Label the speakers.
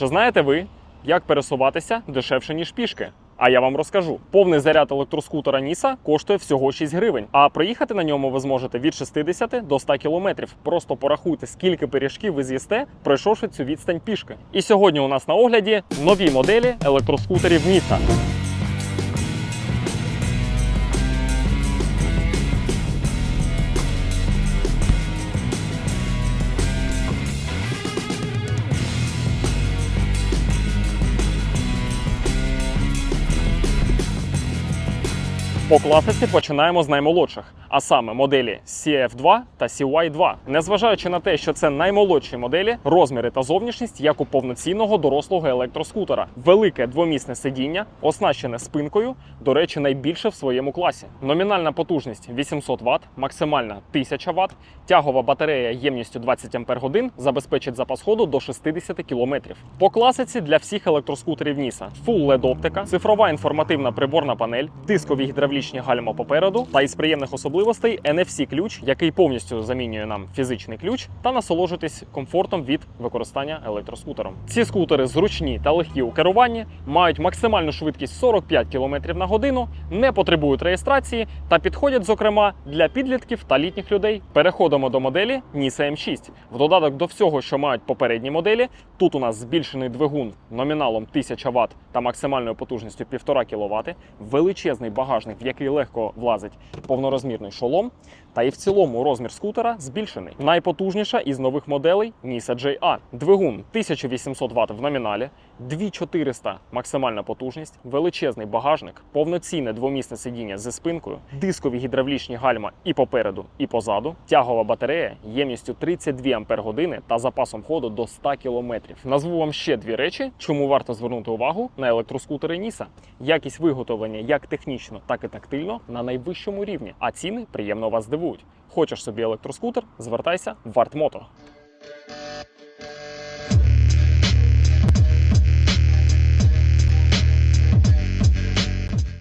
Speaker 1: Чи знаєте ви, як пересуватися дешевше, ніж пішки? А я вам розкажу. Повний заряд електроскутера Ніса коштує всього 6 гривень, а проїхати на ньому ви зможете від 60 до 100 кілометрів. Просто порахуйте, скільки пиріжків ви з'їсте, пройшовши цю відстань пішки. І сьогодні у нас на огляді нові моделі електроскутерів Ніса. По класиці починаємо з наймолодших, а саме моделі CF2 та CY2. Незважаючи на те, що це наймолодші моделі, розміри та зовнішність як у повноцінного дорослого електроскутера. Велике двомісне сидіння, оснащене спинкою, до речі, найбільше в своєму класі. Номінальна потужність 800 Вт, максимальна 1000 Вт, тягова батарея ємністю 20 Ах забезпечить запас ходу до 60 км. По класиці для всіх електроскутерів Ніса Full LED оптика, цифрова інформативна приборна панель, дискові гідравлічні гальма попереду та із приємних особливостей NFC ключ, який повністю замінює нам фізичний ключ, та насолоджуйтесь комфортом від використання електроскутером. Ці скутери зручні та легкі у керуванні, мають максимальну швидкість 45 км на годину, не потребують реєстрації та підходять, зокрема, для підлітків та літніх людей. Переходимо до моделі Nisa M6. В додаток до всього, що мають попередні моделі, тут у нас збільшений двигун номіналом 1000 Вт та максимальною потужністю 1,5 кВт, величезний багажник, в який легко влазить повнорозмірний шолом. Та і в цілому розмір скутера збільшений. Найпотужніша із нових моделей Nisa JA. Двигун 1800 Вт в номіналі, 2400 максимальна потужність, величезний багажник, повноцінне двомісне сидіння зі спинкою, дискові гідравлічні гальма і попереду, і позаду, тягова батарея ємністю 32 Ампер години та запасом ходу до 100 км. Назву вам ще дві речі, чому варто звернути увагу на електроскутери Ніса. Якість виготовлення як технічно, так і тактильно на найвищому рівні, а ціни приємно вас здивують. Хочеш собі електроскутер? Звертайся в Артмото.